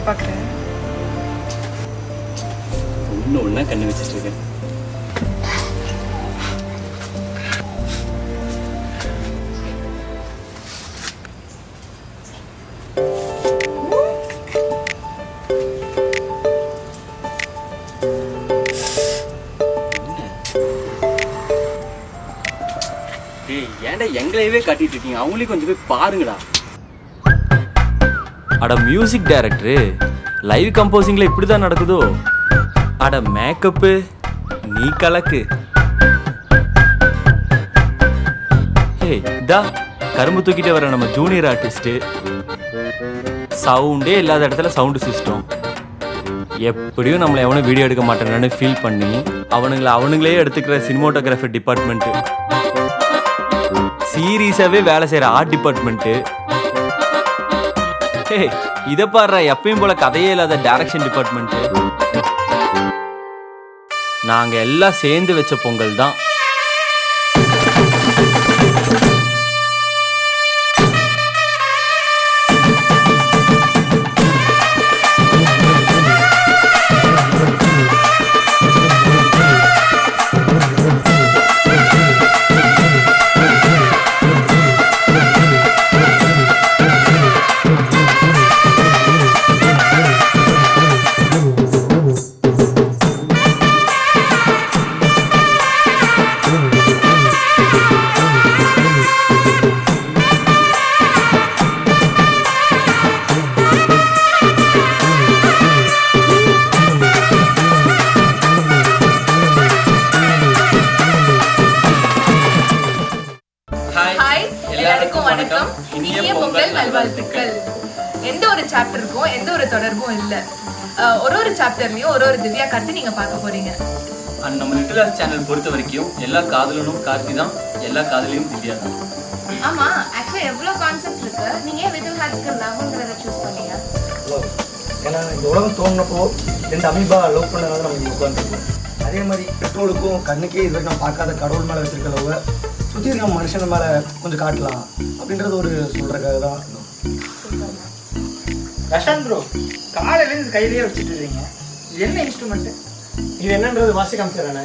ஏன் இப்படி பார்க்குறேன் ஒன்று ஒன்றா கண்ணு வச்சுட்டு இருக்கேன். டேய் ஏன்டா எங்களையவே காட்டிட்டு இருக்கீங்க? அவங்களையும் கொஞ்சம் போய் பாருங்கடா. அட மியூசிக் டைரக்டரு லைவ் கம்போசிங்கில் இப்படி தான் நடக்குதோ? அட மேக்கப்பு நீ கலக்கு. ஹே இதா கரும்பு தூக்கிட்டு வர நம்ம ஜூனியர் ஆர்டிஸ்ட்டு சவுண்டே இல்லாத இடத்துல சவுண்டு சிஸ்டம் எப்படியும் நம்மளை எவனும் வீடியோ எடுக்க மாட்டேன்னு ஃபீல் பண்ணி அவனுங்களை அவனுங்களே எடுத்துக்கிற சினிமோட்டோகிராஃபி டிபார்ட்மெண்ட்டு சீரியஸாகவே வேலை செய்கிற ஆர்ட் டிபார்ட்மெண்ட்டு ஹே இதை பாடுற எப்பயும் போல கதையே இல்லாத டைரக்ஷன் டிபார்ட்மெண்ட் நாங்க எல்லாம் சேர்ந்து வச்ச பொங்கல் தான். எல்லாருக்கும் வணக்கம். இனிய பொங்கல் நல்வாழ்த்துக்கள். எந்த ஒரு சாப்டருக்கும் எந்த ஒரு தொடர்பும் இல்ல. ஒரு ஒரு சாப்டர்லயும் ஒரு ஒரு திவ்யா கட்டு நீங்க பார்க்க போறீங்க. அண்ட் நம்ம லிட்டில் சேனல் பொறுத்த வரைக்கும் எல்லா காதலனும் கார்த்தி தான் எல்லா காதலியும் திவ்யா தான். ஆமா ஆக்சுவலா எவ்வளவு கான்செப்ட் இருக்கு. நீங்க ஏன் லிட்டில் ஹார்ட்ஸ்க்கு லவ்ங்கிறத சூஸ் பண்ணீங்க? ஏன்னா இந்த உலகம் தோணுனப்போ ரெண்டு அமீபா லவ் பண்ணதால நம்ம உட்காந்துருக்கோம் அதே மாதிரி பெட்ரோலுக்கும் கண்ணுக்கே இது நம்ம பார்க்காத கடவுள் மேலே வச்சிருக்க லவ்வை சுற்றி இருக்க மனுஷன் மேலே கொஞ்சம் காட்டலாம் அப்படின்றது ஒரு சொல்கிறதுக்காக தான் ரஷாந்த் ப்ரோ காலையிலேருந்து கையிலேயே வச்சுட்டு இருக்கீங்க. இது என்ன இன்ஸ்ட்ருமெண்ட் இது என்னன்றது வாசி காமிச்சிடறேண்ணே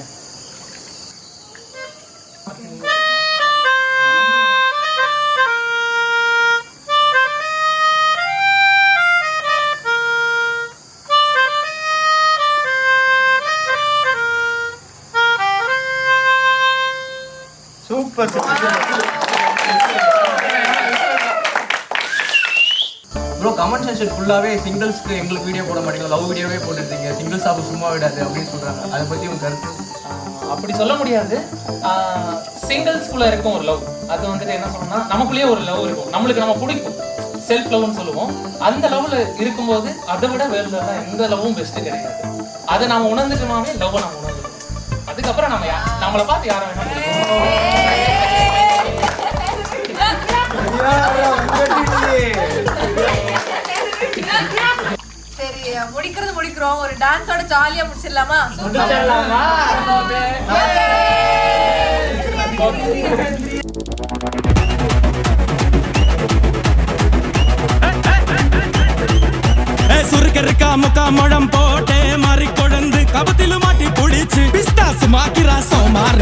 சூப்பர் ப்ரோ கமெண்ட் செக்ஷன் ஃபுல்லாகவே சிங்கிள்ஸ்க்கு எங்களுக்கு வீடியோ போட மாட்டீங்க லவ் வீடியோவே போட்டுருக்கீங்க. சிங்கிள்ஸ் ஆஃப் சும்மா விடாது அப்படின்னு சொல்கிறாங்க அதை பற்றி உங்கள் கருத்து? அப்படி சொல்ல முடியாது. சிங்கிள்ஸ்குள்ளே இருக்கும் ஒரு லவ் அது வந்துட்டு என்ன சொல்லணும்னா நமக்குள்ளேயே ஒரு லவ் இருக்கும். நம்மளுக்கு நம்ம பிடிக்கும். செல்ஃப் லவ்னு சொல்லுவோம். அந்த லவ்ல இருக்கும்போது அதை விட வேறு தான் எந்த லவ்வும் பெஸ்ட்டு கிடையாது. அதை நாம உணர்ந்துட்டோமாவே லவ் நம்ம உணர்ந்துக்கணும். அதுக்கப்புறம் நம்ம நம்மளை பார்த்து யாரை வேணாலும் சரி முடிக்கிறது முடிக்கிறோம். ஒரு டான்ஸோட ஜாலியா முடிச்சிடலாமா? சுருக்க இருக்கா முக்கா முழம் போட்டே மாறி கொழுந்து கபத்தில